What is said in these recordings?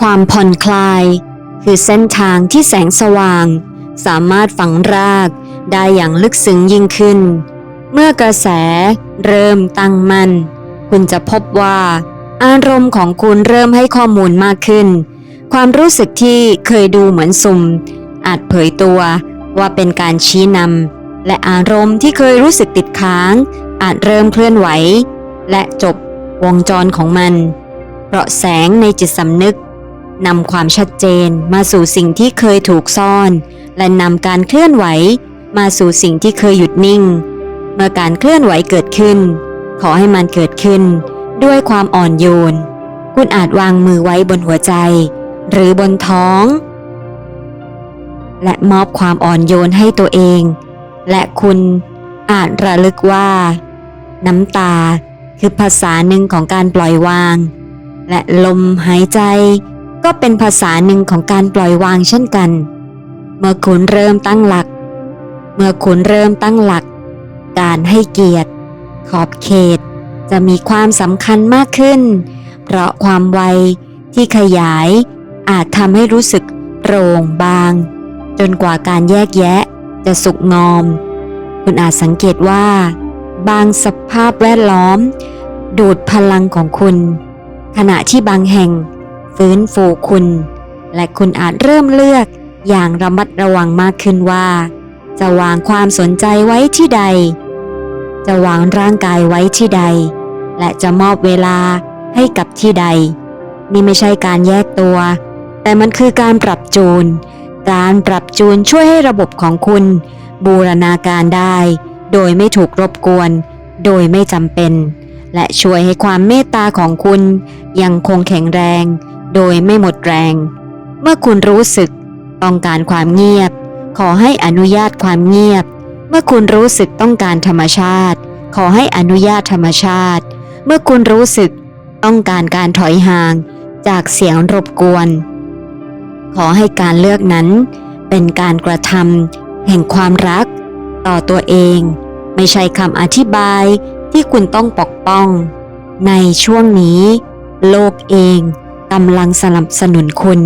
ความผ่อนคลาย คือเส้นทางที่แสงสว่าง สามารถฝังรากได้อย่างลึกซึ้งยิ่งขึ้น เมื่อกระแสเริ่มตั้งมั่น คุณจะพบว่า อารมณ์ของคุณเริ่มให้ข้อมูลมากขึ้น ความรู้สึกที่เคยดูเหมือนสุ่ม อาจเผยตัวว่าเป็นการชี้นำและอารมณ์ที่เคยรู้สึกติดค้าง อาจเริ่มเคลื่อนไหว และจบวงจรของมัน เพราะแสงในจิตสำนึก นำความชัดเจนมาสู่สิ่งที่เคยถูกซ่อน และนำการเคลื่อนไหว มาสู่สิ่งที่เคยหยุดนิ่ง เมื่อการเคลื่อนไหวเกิดขึ้น ขอให้มันเกิดขึ้น ด้วยความอ่อนโยน คุณอาจวางมือไว้บนหัวใจ หรือบนท้อง และมอบความอ่อนโยนให้ตัวเอง และคุณอาจระลึกว่า น้ำตาคือภาษาหนึ่งของการปล่อยวาง และลมหายใจ ก็เป็นภาษาหนึ่งของการปล่อยวางเช่นกัน เมื่อคุณเริ่มตั้งหลัก เมื่อคุณเริ่มตั้งหลัก การให้เกียรติ ขอบเขต จะมีความสำคัญมากขึ้น เพราะความไวที่ขยาย อาจทำให้รู้สึกโปร่งบาง จนกว่าการแยกแยะ จะสุกงอม คุณอาจสังเกตว่า บางสภาพแวดล้อม ดูดพลังของคุณ ขณะที่บางแห่ง ฟื้นฟูคุณ และคุณอาจเริ่มเลือกอย่างระมัดระวังมากขึ้นว่า จะวางความสนใจไว้ที่ใด จะวางร่างกายไว้ที่ใด และจะมอบเวลาให้กับที่ใด นี่ไม่ใช่การแยกตัว แต่มันคือการปรับจูน การปรับจูนช่วยให้ระบบของคุณ บูรณาการได้ โดยไม่ถูกรบกวน โดยไม่จำเป็น และช่วยให้ความเมตตาของคุณยังคงแข็งแรง โดยไม่หมดแรง เมื่อคุณรู้สึกต้องการความเงียบ ขอให้อนุญาตความเงียบ เมื่อคุณรู้สึกต้องการธรรมชาติ ขอให้อนุญาตธรรมชาติ เมื่อคุณรู้สึกต้องการการถอยห่างจากเสียงรบกวน ขอให้การเลือกนั้น เป็นการกระทำแห่งความรัก ต่อตัวเอง ไม่ใช่คำอธิบายที่คุณต้องปกป้อง ในช่วงนี้ โลกเอง กำลังสนับสนุนคุณ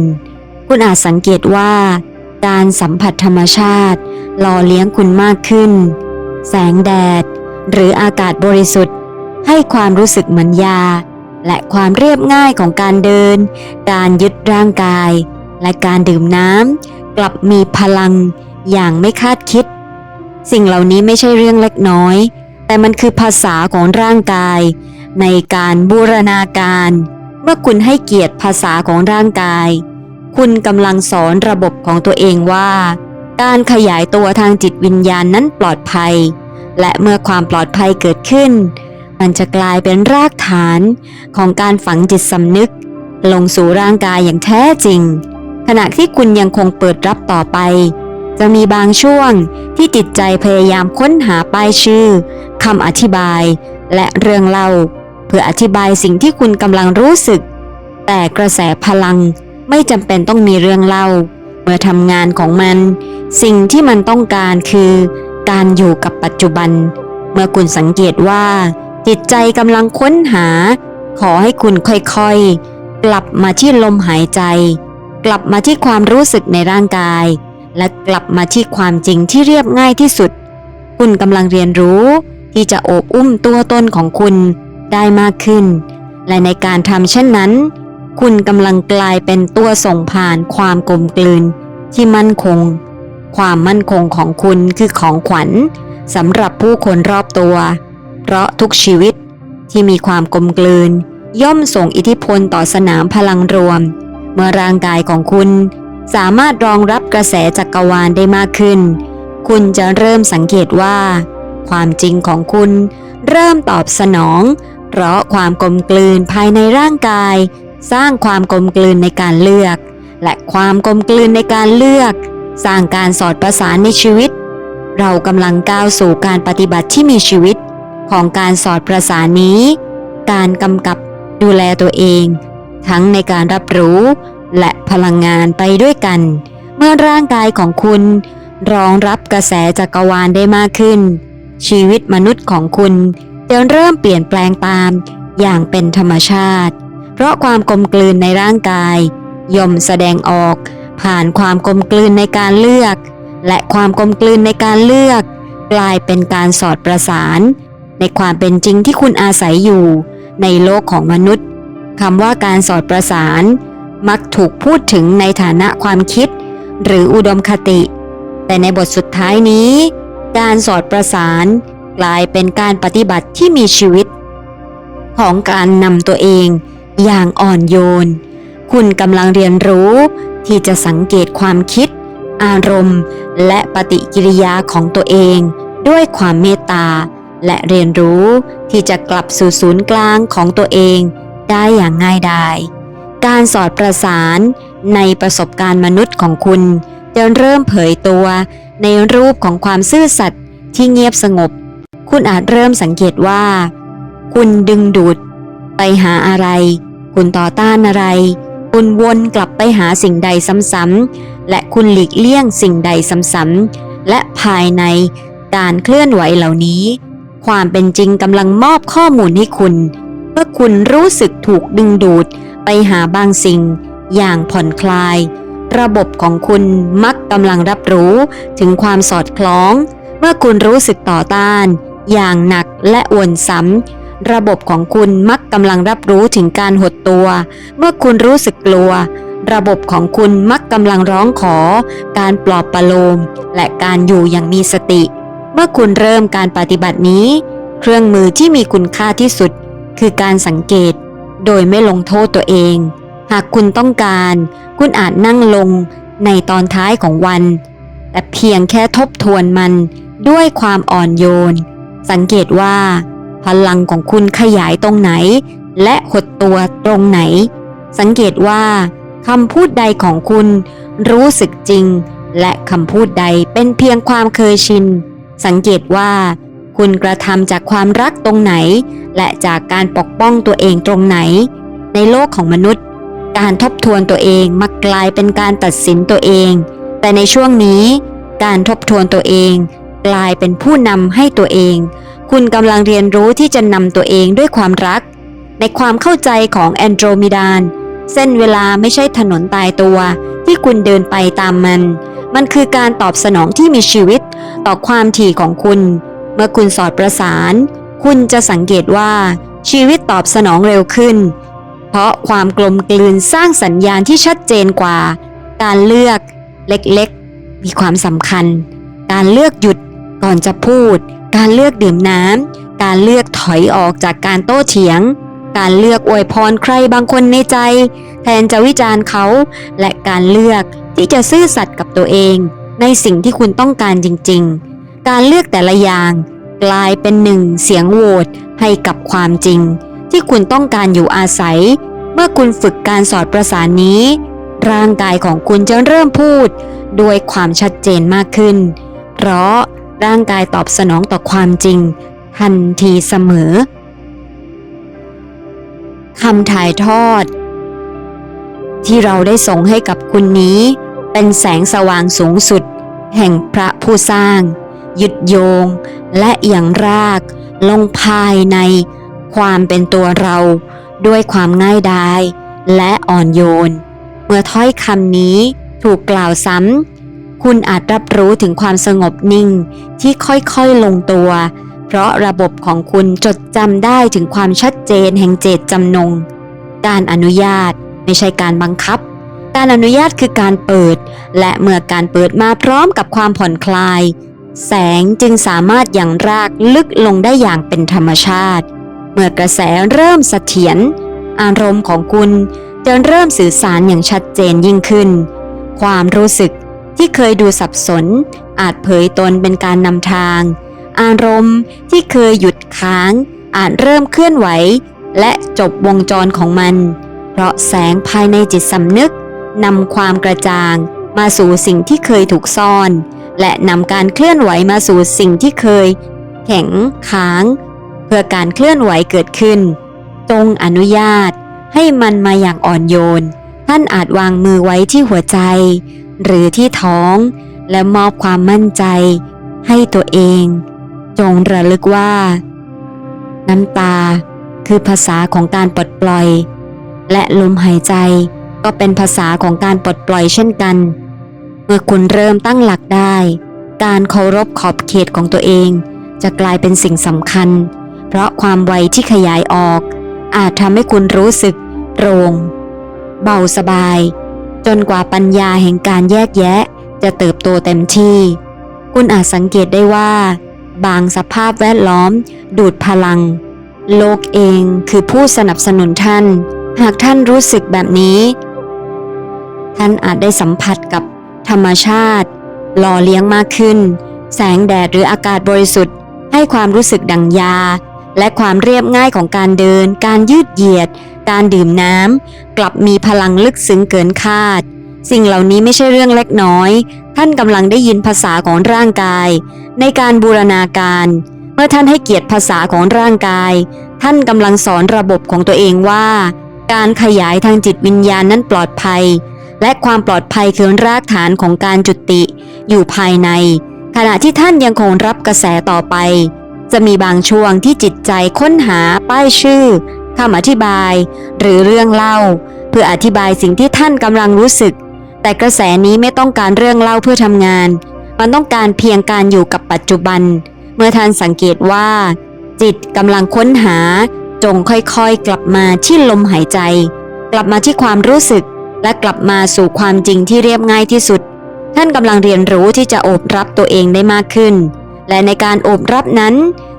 คุณอาจสังเกตว่า การสัมผัสธรรมชาติหล่อเลี้ยงคุณมากขึ้น แสงแดด หรืออากาศบริสุทธิ์ ให้ความรู้สึกเหมือนยา และความเรียบง่ายของการเดิน การยึดร่างกาย และการดื่มน้ำกลับมีพลังอย่างไม่คาดคิด สิ่งเหล่านี้ไม่ใช่เรื่องเล็กน้อย แต่มันคือภาษาของร่างกาย ในการบูรณาการ เมื่อคุณให้เกียรติภาษาของร่างกาย คุณกำลังสอนระบบของตัวเองว่า การขยายตัวทางจิตวิญญาณนั้นปลอดภัย และเมื่อความปลอดภัยเกิดขึ้น มันจะกลายเป็นรากฐานของการฝังจิตสำนึก ลงสู่ร่างกายอย่างแท้จริง ขณะที่คุณยังคงเปิดรับต่อไป จะมีบางช่วงที่จิตใจพยายามค้นหาป้ายชื่อคำอธิบาย และเรื่องเล่า เพื่ออธิบายสิ่งที่คุณกำลังรู้สึก แต่กระแสพลังไม่จำเป็นต้องมีเรื่องเล่า เมื่อทำงานของมัน สิ่งที่มันต้องการคือ การอยู่กับปัจจุบัน เมื่อคุณสังเกตว่า จิตใจกำลังค้นหา ขอให้คุณค่อยๆ กลับมาที่ลมหายใจ กลับมาที่ความรู้สึกในร่างกาย และกลับมาที่ความจริงที่เรียบง่ายที่สุด คุณกำลังเรียนรู้ที่จะโอบอุ้มตัวตนของคุณ ได้มากขึ้น และในการทำเช่นนั้น คุณกำลังกลายเป็นตัวส่งผ่านความกลมกลืนที่มั่นคง ความมั่นคงของคุณคือของขวัญสำหรับผู้คนรอบตัว เพราะทุกชีวิตที่มีความกลมกลืน ย่อมส่งอิทธิพลต่อสนามพลังรวม เมื่อร่างกายของคุณ สามารถรองรับกระแสจักรวาลได้มากขึ้น คุณจะเริ่มสังเกตว่า ความจริงของคุณเริ่มตอบสนอง เพราะความกลมกลืนภายในร่างกาย สร้างความกลมกลืนในการเลือก และความกลมกลืนในการเลือก สร้างการสอดประสานในชีวิต เรากำลังก้าวสู่การปฏิบัติที่มีชีวิต ของการสอดประสานนี้ การกำกับดูแลตัวเอง ทั้งในการรับรู้และพลังงานไปด้วยกัน เมื่อร่างกายของคุณ รองรับกระแสจักรวาลได้มากขึ้น ชีวิตมนุษย์ของคุณ จะเริ่มเปลี่ยนแปลงตามอย่างเป็นธรรมชาติ เพราะความกลมกลืนในร่างกาย ย่อมแสดงออก ผ่านความกลมกลืนในการเลือก และความกลมกลืนในการเลือก กลายเป็นการสอดประสาน ในความเป็นจริงที่คุณอาศัยอยู่ ในโลกของมนุษย์คำว่าการสอดประสาน มักถูกพูดถึงในฐานะความคิด หรืออุดมคติ แต่ในบทสุดท้ายนี้ การสอดประสาน กลายเป็นการปฏิบัติที่มีชีวิต ของการนำตัวเองอย่างอ่อนโยน คุณกำลังเรียนรู้ที่จะสังเกตความคิด อารมณ์ และปฏิกิริยาของตัวเอง ด้วยความเมตตา และเรียนรู้ที่จะกลับสู่ศูนย์กลางของตัวเองได้อย่างง่ายดาย การสอดประสานในประสบการณ์มนุษย์ของคุณ จะเริ่มเผยตัวในรูปของความซื่อสัตย์ที่เงียบสงบ คุณอาจเริ่มสังเกตว่า คุณดึงดูด ไปหาอะไร คุณต่อต้านอะไร คุณวนกลับไปหาสิ่งใดซ้ำๆและคุณหลีกเลี่ยงสิ่งใดซ้ำๆและภายในการเคลื่อนไหวเหล่านี้ ความเป็นจริงกำลังมอบข้อมูลให้คุณเมื่อคุณรู้สึกถูกดึงดูดไปหาบางสิ่ง อย่างผ่อนคลาย ระบบของคุณมักกำลังรับรู้ถึงความสอดคล้อง มื่อคุณรู้สึกต่อต้าน อย่างหนักและอวนซ้ำระบบของคุณมักกำลังรับรู้ถึงการหดตัว เมื่อคุณรู้สึกกลัว ระบบของคุณมักกำลังร้องขอ การปลอบประโลม และการอยู่อย่างมีสติ เมื่อคุณเริ่มการปฏิบัตินี้ เครื่องมือที่มีคุณค่าที่สุด คือการสังเกต โดยไม่ลงโทษตัวเอง หากคุณต้องการ คุณอาจนั่งลงในตอนท้ายของวัน แต่เพียงแค่ทบทวนมัน ด้วยความอ่อนโยน สังเกตว่า พลังของคุณขยายตรงไหน และหดตัวตรงไหน สังเกตว่าคำพูดใดของคุณรู้สึกจริง และคำพูดใดเป็นเพียงความเคยชิน สังเกตว่า คุณกระทำจากความรักตรงไหน และจากการปกป้องตัวเองตรงไหน ในโลกของมนุษย์ การทบทวนตัวเองมักกลายเป็นการตัดสินตัวเอง แต่ในช่วงนี้ การทบทวนตัวเอง กลายเป็นผู้นำให้ตัวเอง คุณกำลังเรียนรู้ที่จะนำตัวเองด้วยความรัก ในความเข้าใจของแอนโดรมิดาน เส้นเวลาไม่ใช่ถนนตายตัว ที่คุณเดินไปตามมัน มันคือการตอบสนองที่มีชีวิต ต่อความถี่ของคุณ เมื่อคุณสอดประสาน คุณจะสังเกตว่าชีวิตตอบสนองเร็วขึ้น เพราะความกลมกลืนสร้างสัญญาณที่ชัดเจนกว่า การเลือกเล็กๆ มีความสำคัญ การเลือกหยุด ก่อนจะพูด การเลือกดื่มน้ำ การเลือกถอยออกจากการโต้เถียง การเลือกอวยพรใครบางคนในใจ แทนจะวิจารณ์เขา และการเลือกที่จะซื่อสัตย์กับตัวเอง ในสิ่งที่คุณต้องการจริง ๆ การเลือกแต่ละอย่าง กลายเป็นหนึ่งเสียงโหวตให้กับความจริง ที่คุณต้องการอยู่อาศัย เมื่อคุณฝึกการสอดประสานนี้ ร่างกายของคุณจะเริ่มพูด ด้วยความชัดเจนมากขึ้น เพราะ ร่างกายตอบสนองต่อความจริง ทันทีเสมอคำถ่ายทอด ที่เราได้ส่งให้กับคุณนี้ เป็นแสงสว่างสูงสุด แห่งพระผู้สร้าง ยึดโยง และอย่างราก ลงภายใน ความเป็นตัวเรา ด้วยความง่ายดาย และอ่อนโยน เมื่อถ้อยคำนี้ถูกกล่าวซ้ำ คุณอาจรับรู้ถึงความสงบนิ่งที่ค่อยๆลงตัว เพราะระบบของคุณจดจำได้ถึงความชัดเจนแห่งเจตจำนง การอนุญาตไม่ใช่การบังคับ การอนุญาตคือการเปิด และเมื่อการเปิดมาพร้อมกับความผ่อนคลาย แสงจึงสามารถอย่างรากลึกลงได้อย่างเป็นธรรมชาติ เมื่อกระแสเริ่มเสถียรอารมณ์ของคุณจะเริ่มสื่อสารอย่างชัดเจนยิ่งขึ้น ความรู้สึก ที่เคยดูสับสน อาจเผยตนเป็นการนำทาง อารมณ์ที่เคยหยุดค้าง อาจเริ่มเคลื่อนไหว และจบวงจรของมัน เพราะแสงภายในจิตสำนึกนำความกระจ่าง มาสู่สิ่งที่เคยถูกซ่อน และนำการเคลื่อนไหวมาสู่สิ่งที่เคย แข็งค้าง เพื่อการเคลื่อนไหวเกิดขึ้นจงอนุญาตให้มันมาอย่างอ่อนโยน ท่านอาจวางมือไว้ที่หัวใจ หรือที่ท้องและมอบความมั่นใจให้ตัวเอง จงระลึกว่า น้ำตาคือภาษาของการปลดปล่อย และลมหายใจก็เป็นภาษาของการปลดปล่อยเช่นกัน เมื่อคุณเริ่มตั้งหลักได้ การเคารพขอบเขตของตัวเอง จะกลายเป็นสิ่งสำคัญ เพราะความไวที่ขยายออก อาจทำให้คุณรู้สึกโปร่งเบาสบาย จนกว่าปัญญาแห่งการแยกแยะ จะเติบโตเต็มที่ คุณอาจสังเกตได้ว่า บางสภาพแวดล้อม ดูดพลัง โลกเองคือผู้สนับสนุนท่าน หากท่านรู้สึกแบบนี้ ท่านอาจได้สัมผัสกับธรรมชาติ หล่อเลี้ยงมากขึ้น แสงแดดหรืออากาศบริสุทธิ์ ให้ความรู้สึกดังยา และความเรียบง่ายของการเดิน การยืดเหยียด การดื่มน้ำกลับมีพลังลึกซึ้งเกินคาด สิ่งเหล่านี้ไม่ใช่เรื่องเล็กน้อย ท่านกำลังได้ยินภาษาของร่างกาย ในการบูรณาการ เมื่อท่านให้เกียรติภาษาของร่างกาย ท่านกำลังสอนระบบของตัวเองว่า การขยายทางจิตวิญญาณนั้นปลอดภัย และความปลอดภัยคือรากฐานของการจุติ อยู่ภายใน ขณะที่ท่านยังคงรับกระแสต่อไป จะมีบางช่วงที่จิตใจค้นหาป้ายชื่อ คำอธิบาย หรือเรื่องเล่า เพื่ออธิบายสิ่งที่ท่านกำลังรู้สึก แต่กระแสนี้ไม่ต้องการเรื่องเล่าเพื่อทำงาน มันต้องการเพียงการอยู่กับปัจจุบัน เมื่อท่านสังเกตว่า จิตกำลังค้นหา จงค่อยๆ กลับมาที่ลมหายใจ กลับมาที่ความรู้สึก และกลับมาสู่ความจริงที่เรียบง่ายที่สุด ท่านกำลังเรียนรู้ที่จะโอบรับตัวเองได้มากขึ้น และในการโอบรับนั้น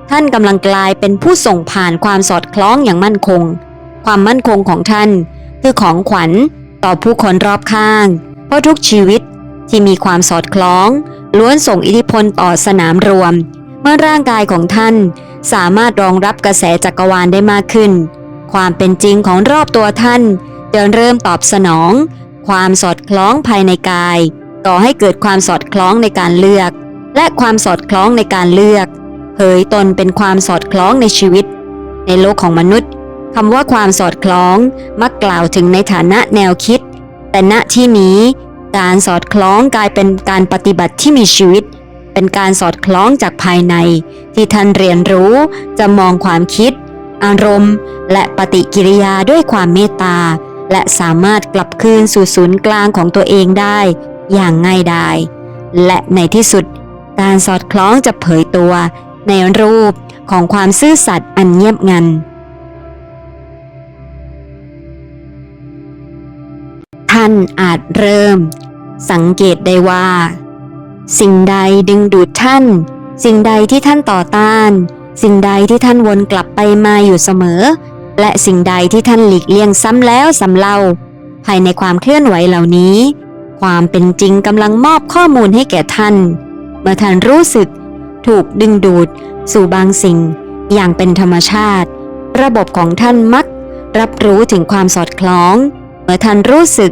ท่านกำลังกลายเป็นผู้ส่งผ่านความสอดคล้องอย่างมั่นคง ความมั่นคงของท่าน คือของขวัญต่อผู้คนรอบข้าง เพราะทุกชีวิตที่มีความสอดคล้อง ล้วนส่งอิทธิพลต่อสนามรวม เมื่อร่างกายของท่านสามารถรองรับกระแสจักรวาลได้มากขึ้น ความเป็นจริงของรอบตัวท่านจะเริ่มตอบสนอง ความสอดคล้องภายในกาย ก่อให้เกิดความสอดคล้องในการเลือก และความสอดคล้องในการเลือก เผยตนเป็นความสอดคล้องในชีวิต ในโลกของมนุษย์คำว่าความสอดคล้องมักกล่าวถึงในฐานะแนวคิด แต่ณที่นี้การสอดคล้องกลายเป็นการปฏิบัติที่มีชีวิต เป็นการสอดคล้องจากภายใน ที่ท่านเรียนรู้จะมองความคิด อารมณ์ และปฏิกิริยาด้วยความเมตตา และสามารถกลับคืนสู่ศูนย์กลางของตัวเองได้ อย่างง่ายดายและในที่สุด การสอดคล้องจะเผยตัว ในรูปของความซื่อสัตย์อันเงียบงัน ท่านอาจเริ่ม สังเกตได้ว่า สิ่งใดดึงดูดท่าน สิ่งใดที่ท่านต่อต้าน สิ่งใดที่ท่านวนกลับไปมาอยู่เสมอ และสิ่งใดที่ท่านหลีกเลี่ยงซ้ำแล้วซ้ำเล่า ภายในความเคลื่อนไหวเหล่านี้ ความเป็นจริงกำลังมอบข้อมูลให้แก่ท่าน เมื่อท่านรู้สึก ถูกดึงดูด สู่บางสิ่ง อย่างเป็นธรรมชาติ ระบบของท่านมัก รับรู้ถึงความสอดคล้อง เมื่อท่านรู้สึก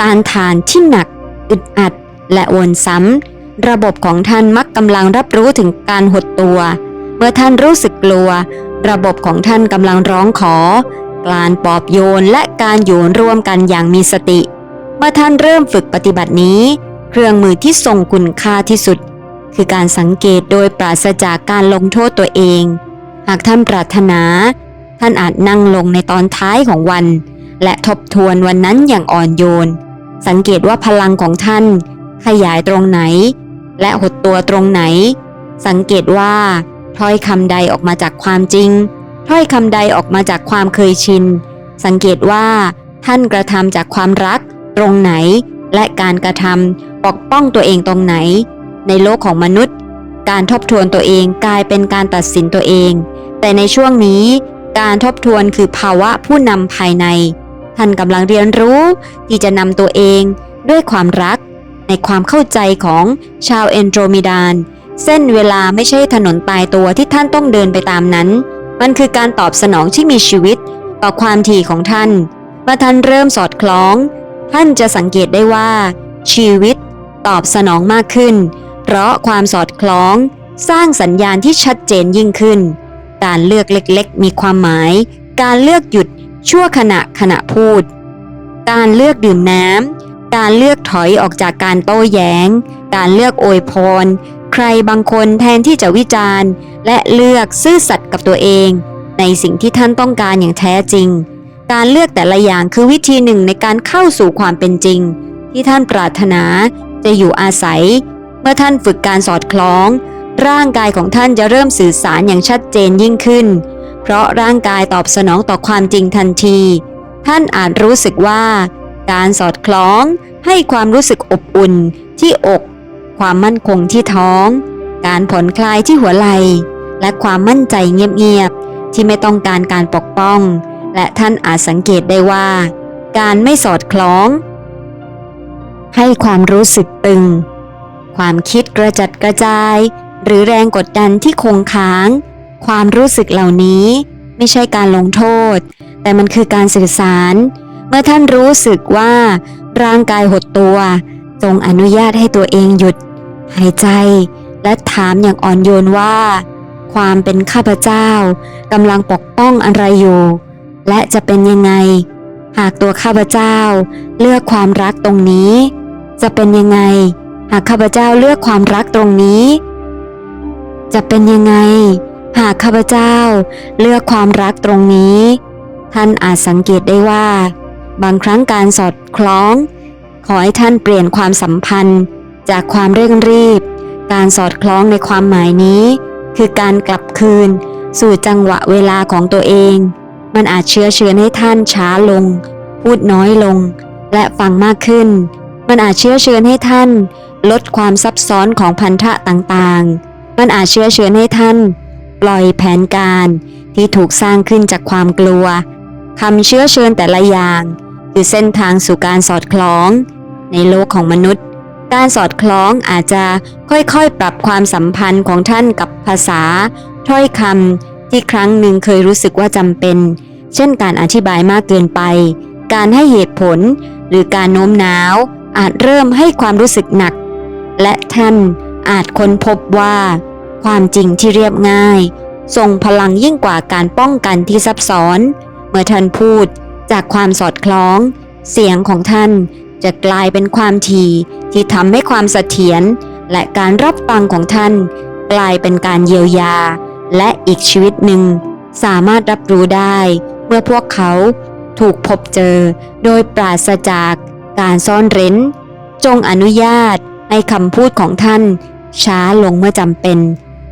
ต้านทานที่หนัก อึดอัด และวนซ้ำ ระบบของท่านมักกำลังรับรู้ถึงการหดตัว เมื่อท่านรู้สึกกลัว ระบบของท่านกำลังร้องขอ การปลอบโยนและการอยู่ร่วมกันอย่างมีสติ เมื่อท่านเริ่มฝึกปฏิบัตินี้ เครื่องมือที่ทรงคุณค่าที่สุด คือการสังเกตโดยปราศจากการลงโทษตัวเอง หากท่านปรารถนา ท่านอาจนั่งลงในตอนท้ายของวัน และทบทวนวันนั้นอย่างอ่อนโยน สังเกตว่าพลังของท่าน ขยายตรงไหน และหดตัวตรงไหน สังเกตว่า ถ้อยคำใดออกมาจากความจริง ถ้อยคำใดออกมาจากความเคยชิน สังเกตว่าท่านกระทำจากความรัก ตรงไหน และการกระทำปกป้องตัวเองตรงไหน ในโลกของมนุษย์ การทบทวนตัวเองกลายเป็นการตัดสินตัวเอง แต่ในช่วงนี้ การทบทวนคือภาวะผู้นำภายใน ท่านกำลังเรียนรู้ที่จะนำตัวเองด้วยความรัก ในความเข้าใจของชาวเอนโดรมิดานเส้นเวลาไม่ใช่ถนนตายตัวที่ท่านต้องเดินไปตามนั้น มันคือการตอบสนองที่มีชีวิต ต่อความถี่ของท่านเมื่อท่านเริ่มสอดคล้อง ท่านจะสังเกตได้ว่า ชีวิตตอบสนองมากขึ้น เพราะความสอดคล้องสร้างสัญญาณที่ชัดเจนยิ่งขึ้น การเลือกเล็กๆ มีความหมาย การเลือกหยุดชั่วขณะขณะพูด การเลือกดื่มน้ำ การเลือกถอยออกจากการโต้แย้ง การเลือกโอยพร ใครบางคนแทนที่จะวิจารณ์ และเลือกซื่อสัตย์กับตัวเอง ในสิ่งที่ท่านต้องการอย่างแท้จริง การเลือกแต่ละอย่างคือวิธีหนึ่งในการเข้าสู่ความเป็นจริง ที่ท่านปรารถนาจะอยู่อาศัย เมื่อท่านฝึกการสอดคล้อง ร่างกายของท่านจะเริ่มสื่อสารอย่างชัดเจนยิ่งขึ้น เพราะร่างกายตอบสนองต่อความจริงทันที ท่านอาจรู้สึกว่า การสอดคล้องให้ความรู้สึกอบอุ่นที่อก ความมั่นคงที่ท้อง การผ่อนคลายที่หัวไหล่และความมั่นใจเงียบๆที่ไม่ต้องการการปกป้อง และท่านอาจสังเกตได้ว่า การไม่สอดคล้อง ให้ความรู้สึกตึง ความคิดกระจัดกระจาย หรือแรงกดดันที่คงค้าง ความรู้สึกเหล่านี้ไม่ใช่การลงโทษ แต่มันคือการสื่อสาร เมื่อท่านรู้สึกว่าร่างกายหดตัว จงอนุญาตให้ตัวเองหยุด หายใจ และถามอย่างอ่อนโยนว่า ความเป็นข้าพเจ้ากำลังปกป้องอะไรอยู่ และจะเป็นยังไง หากตัวข้าพเจ้า เลือกความรักตรงนี้ จะเป็นยังไง หากข้าพเจ้าเลือกความรักตรงนี้ จะเป็นยังไง หากข้าพเจ้าเลือกความรักตรงนี้ ท่านอาจสังเกตได้ว่า บางครั้งการสอดคล้อง ขอให้ท่านเปลี่ยนความสัมพันธ์ จากความเร่งรีบ การสอดคล้องในความหมายนี้ คือการกลับคืน สู่จังหวะเวลาของตัวเอง มันอาจเชื้อเชิญให้ท่านช้าลง พูดน้อยลง และฟังมากขึ้นมันอาจเชื้อเชิญให้ท่าน ลดความซับซ้อนของพันธะต่างๆ มันอาจเชื้อเชิญให้ท่าน ปล่อยแผนการที่ถูกสร้างขึ้นจากความกลัวคำเชื้อเชิญแต่ละอย่าง คือเส้นทางสู่การสอดคล้อง ในโลกของมนุษย์ การสอดคล้องอาจจะค่อยๆ ปรับความสัมพันธ์ของท่านกับภาษา ถ้อยคำที่ครั้งหนึ่งเคยรู้สึกว่าจำเป็น เช่นการอธิบายมากเกินไป การให้เหตุผล หรือการโน้มน้าว อาจเริ่มให้ความรู้สึกหนัก และท่านอาจค้นพบว่า ความจริงที่เรียบง่ายทรงพลังยิ่งกว่าการป้องกันที่ซับซ้อน เมื่อท่านพูดจากความสอดคล้อง เสียงของท่านจะกลายเป็นความถี่ที่ทำให้ความเสถียรและการรับฟังของท่าน กลายเป็นการเยียวยา และอีกชีวิตหนึ่ง สามารถรับรู้ได้ เมื่อพวกเขาถูกพบเจอ โดยปราศจากการซ่อนเร้น จงอนุญาต ให้คำพูดของท่าน ช้าลงเมื่อจำเป็น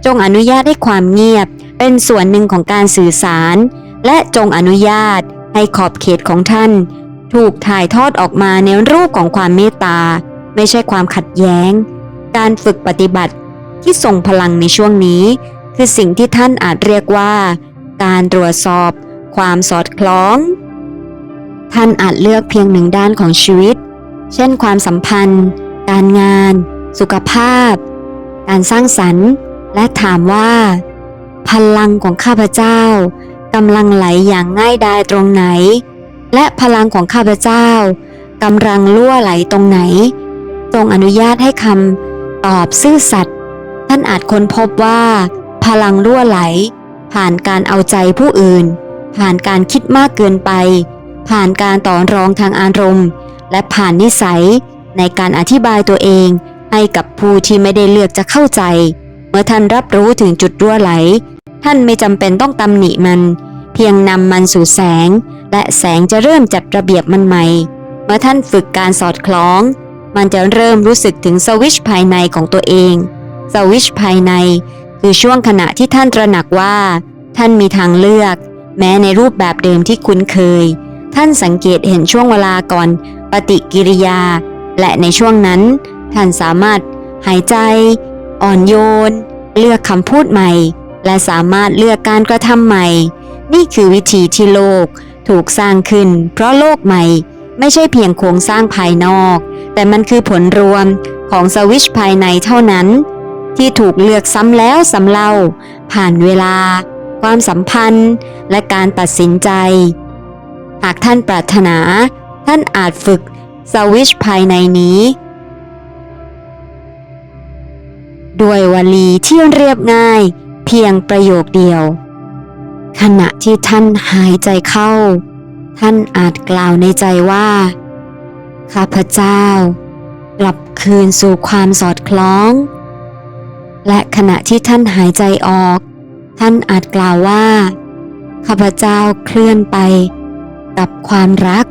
จงอนุญาตให้ความเงียบ เป็นส่วนหนึ่งของการสื่อสาร และจงอนุญาตให้ขอบเขตของท่าน ถูกถ่ายทอดออกมาในรูปของความเมตตา ไม่ใช่ความขัดแย้ง การฝึกปฏิบัติที่ทรงพลังในช่วงนี้ คือสิ่งที่ท่านอาจเรียกว่า การตรวจสอบความสอดคล้อง ท่านอาจเลือกเพียงหนึ่งด้านของชีวิต เช่นความสัมพันธ์ การงาน สุขภาพ การสร้างสรรค์ และถามว่า พลังของข้าพเจ้ากำลังไหลอย่างง่ายดายตรงไหน และพลังของข้าพเจ้ากำลังล่วไหลตรงไหนจงอนุญาตให้คำตอบซื่อสัตย์ท่านอาจค้นพบว่า พลังล่วไหล ผ่านการเอาใจผู้อื่น ผ่านการคิดมากเกินไป ผ่านการต่อรองทางอารมณ์ และผ่านนิสัย ในการอธิบายตัวเองให้กับผู้ที่ไม่ได้เลือกจะเข้าใจ เมื่อท่านรับรู้ถึงจุดรั่วไหล ท่านไม่จำเป็นต้องตำหนิมัน เพียงนำมันสู่แสง และแสงจะเริ่มจัดระเบียบมันใหม่ เมื่อท่านฝึกการสอดคล้อง มันจะเริ่มรู้สึกถึงสวิชภายในของตัวเองสวิชภายใน คือช่วงขณะที่ท่านตระหนักว่า ท่านมีทางเลือก แม้ในรูปแบบเดิมที่คุ้นเคย ท่านสังเกตเห็นช่วงเวลาก่อน ปฏิกิริยา และในช่วงนั้น ท่านสามารถหายใจ อ่อนโยน เลือกคำพูดใหม่ และสามารถเลือกการกระทำใหม่ นี่คือวิธีที่โลกถูกสร้างขึ้น เพราะโลกใหม่ ไม่ใช่เพียงโครงสร้างภายนอก แต่มันคือผลรวมของสวิชภายในเท่านั้น ที่ถูกเลือกซ้ำแล้วซ้ำเล่า ผ่านเวลา ความสัมพันธ์ และการตัดสินใจ หากท่านปรารถนา ท่านอาจฝึก สวิชภายในนี้ ด้วยวลีที่เรียบง่าย เพียงประโยคเดียว ขณะที่ท่านหายใจเข้า ท่านอาจกล่าวในใจว่า ข้าพเจ้า กลับคืนสู่ความสอดคล้อง และขณะที่ท่านหายใจออก ท่านอาจกล่าวว่า ข้าพเจ้าเคลื่อนไปกับความรัก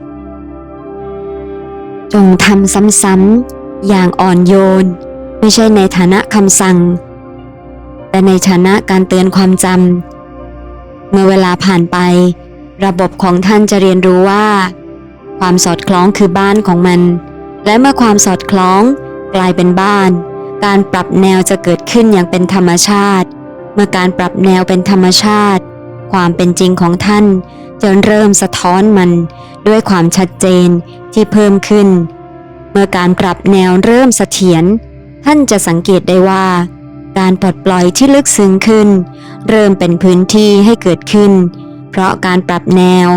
จงทำซ้ำๆอย่างอ่อนโยน ไม่ใช่ในฐานะคำสั่ง แต่ในฐานะการเตือนความจำเมื่อเวลาผ่านไป ระบบของท่านจะเรียนรู้ว่า ความสอดคล้องคือบ้านของมัน และเมื่อความสอดคล้องกลายเป็นบ้าน การปรับแนวจะเกิดขึ้นอย่างเป็นธรรมชาติ เมื่อการปรับแนวเป็นธรรมชาติ ความเป็นจริงของท่านจะเริ่มสะท้อนมันด้วยความชัดเจน ที่เพิ่มขึ้น เมื่อการปรับแนวเริ่มเสถียรท่านจะสังเกตได้ว่า การปลดปล่อยที่ลึกซึ้งขึ้น เริ่มเป็นพื้นที่ให้เกิดขึ้น เพราะการปรับแนว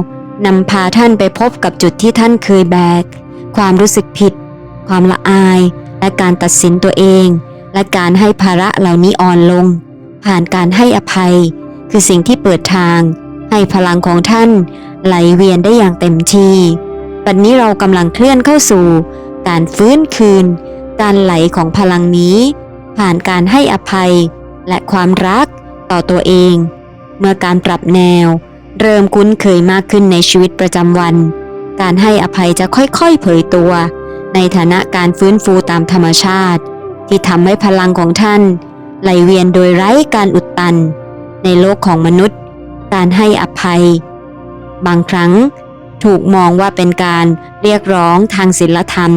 นำพาท่านไปพบกับจุดที่ท่านเคยแบก ความรู้สึกผิด ความละอาย และการตัดสินตัวเอง และการให้ภาระเหล่านี้อ่อนลง ผ่านการให้อภัย คือสิ่งที่เปิดทาง ให้พลังของท่านไหลเวียนได้อย่างเต็มที่ ปัจนี้เรากำลังเคลื่อนเข้าสู่ การฟื้นคืน การไหลของพลังนี้ ผ่านการให้อภัย และความรักต่อตัวเอง เมื่อการปรับแนว เริ่มคุ้นเคยมากขึ้นในชีวิตประจำวัน การให้อภัยจะค่อยๆเผยตัว ในฐานะการฟื้นฟูตามธรรมชาติ ที่ทำให้พลังของท่าน ไหลเวียนโดยไร้การอุดตัน ในโลกของมนุษย์ การให้อภัย บางครั้ง ถูกมองว่าเป็นการเรียกร้องทางศีลธรรม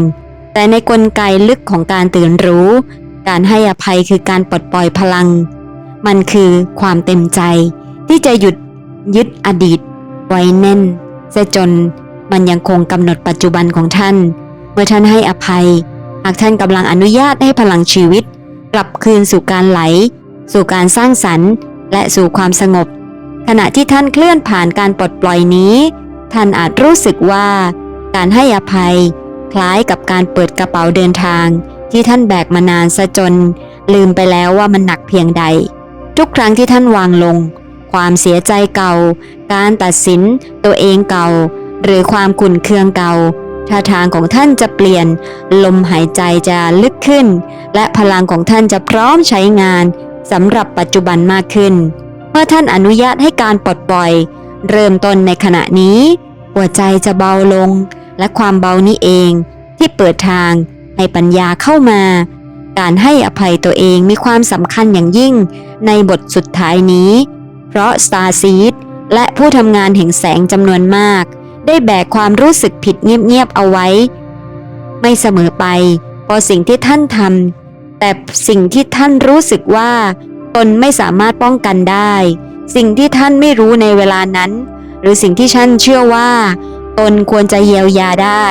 แต่ในกลไกลึกของการตื่นรู้ การให้อภัยคือการปลดปล่อยพลัง มันคือความเต็มใจ ที่จะหยุดยึดอดีต ไว้แน่นเสียจนมันยังคงกำหนดปัจจุบันของท่าน เมื่อท่านให้อภัย หากท่านกำลังอนุญาตให้พลังชีวิต กลับคืนสู่การไหล สู่การสร้างสรรค์ และสู่ความสงบ ขณะที่ท่านเคลื่อนผ่านการปลดปล่อยนี้ ท่านอาจรู้สึกว่า การให้อภัย คล้ายกับการเปิดกระเป๋าเดินทาง ที่ท่านแบกมานานซะจน ลืมไปแล้วว่ามันหนักเพียงใด ทุกครั้งที่ท่านวางลง ความเสียใจเก่า การตัดสิน ตัวเองเก่า หรือความขุ่นเคืองเก่าท่าทางของท่านจะเปลี่ยน ลมหายใจจะลึกขึ้น และพลังของท่านจะพร้อมใช้งานสำหรับปัจจุบันมากขึ้น เมื่อท่านอนุญาตให้การปลดปล่อย เริ่มต้นในขณะนี้ หัวใจจะเบาลง และความเบานี้เอง ที่เปิดทางให้ปัญญาเข้ามา การให้อภัยตัวเองมีความสำคัญอย่างยิ่ง ในบทสุดท้ายนี้ เพราะสตาร์ซีดและผู้ทำงานแห่งแสงจำนวนมาก ได้แบกความรู้สึกผิดเงียบๆเอาไว้ ไม่เสมอไปเพราะสิ่งที่ท่านทำแต่สิ่งที่ท่านรู้สึกว่า ตนไม่สามารถป้องกันได้ สิ่งที่ท่านไม่รู้ในเวลานั้น หรือสิ่งที่ท่านเชื่อว่า ตนควรจะเยียวยาได้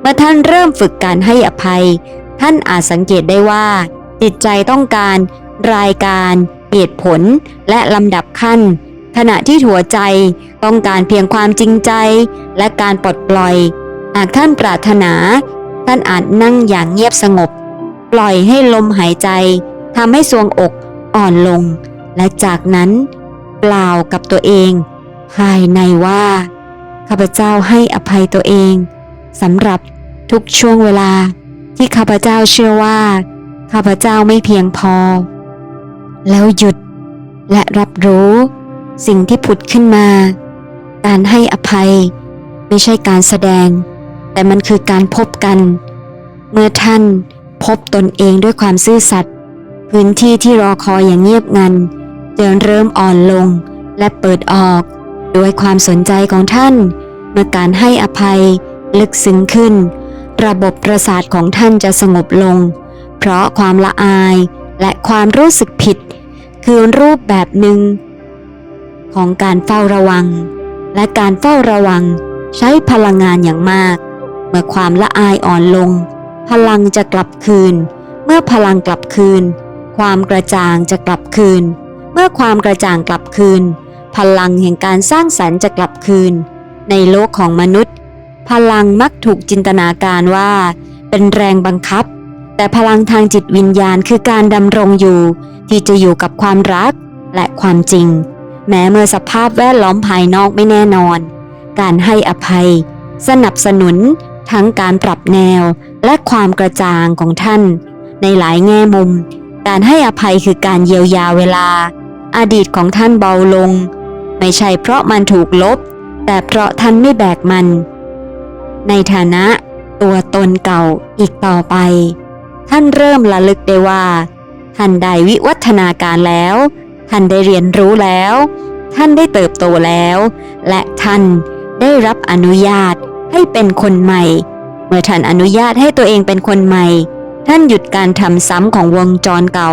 เมื่อท่านเริ่มฝึกการให้อภัย ท่านอาจสังเกตได้ว่า จิตใจต้องการรายการ เหตุผล และลำดับขั้น ขณะที่หัวใจต้องการเพียงความจริงใจ และการปลดปล่อย หากท่านปรารถนา ท่านอาจนั่งอย่างเงียบสงบ ปล่อยให้ลมหายใจทำให้ทรวงอกอ่อนลง และจากนั้น กล่าวกับตัวเอง ภายในว่า ข้าพเจ้าให้อภัยตัวเองสำหรับทุกช่วงเวลาที่ข้าพเจ้าเชื่อว่า ข้าพเจ้าไม่เพียงพอ แล้วหยุดและรับรู้สิ่งที่ผุดขึ้นมา การให้อภัยไม่ใช่การแสดง แต่มันคือการพบกัน เมื่อท่านพบตนเองด้วยความซื่อสัตย์พื้นที่ที่รอคอยอย่างเงียบงัน จะเริ่มอ่อนลงและเปิดออกด้วยความสนใจของท่าน เมื่อการให้อภัย ลึกซึ้งขึ้น ระบบประสาทของท่านจะสงบลง เพราะความละอายและความรู้สึกผิด คือรูปแบบหนึ่ง ของการเฝ้าระวัง และการเฝ้าระวังใช้พลังงานอย่างมาก เมื่อความละอายอ่อนลง พลังจะกลับคืน เมื่อพลังกลับคืน ความกระจ่างจะกลับคืน เมื่อความกระจ่างกลับคืน พลังแห่งการสร้างสรรค์จะกลับคืน ในโลกของมนุษย์ พลังมักถูกจินตนาการว่า เป็นแรงบังคับ แต่พลังทางจิตวิญญาณคือการดำรงอยู่ ที่จะอยู่กับความรักและความจริง แม้เมื่อสภาพแวดล้อมภายนอกไม่แน่นอน การให้อภัย สนับสนุน ทั้งการปรับแนวและความกระจ่างของท่าน ในหลายแง่มุม การให้อภัยคือการเยียวยาเวลา อดีตของท่านเบาลง ไม่ใช่เพราะมันถูกลบ แต่เพราะท่านไม่แบกมัน ในฐานะตัวตนเก่าอีกต่อไป ท่านเริ่มระลึกได้ว่า ท่านได้วิวัฒนาการแล้ว ท่านได้เรียนรู้แล้ว ท่านได้เติบโตแล้ว และท่านได้รับอนุญาตให้เป็นคนใหม่ เมื่อท่านอนุญาตให้ตัวเองเป็นคนใหม่ ท่านหยุดการทำซ้ำของวงจรเก่า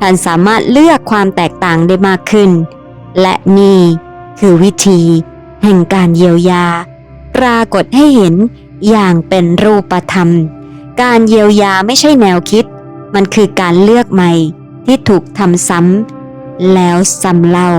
ท่านสามารถเลือกความแตกต่างได้มากขึ้น และนี่คือวิธีแห่งการเยียวยา ปรากฏให้เห็นอย่างเป็นรูปธรรม การเยียวยาไม่ใช่แนวคิด มันคือการเลือกใหม่ที่ถูกทำซ้ำแล้วซ้ำเล่า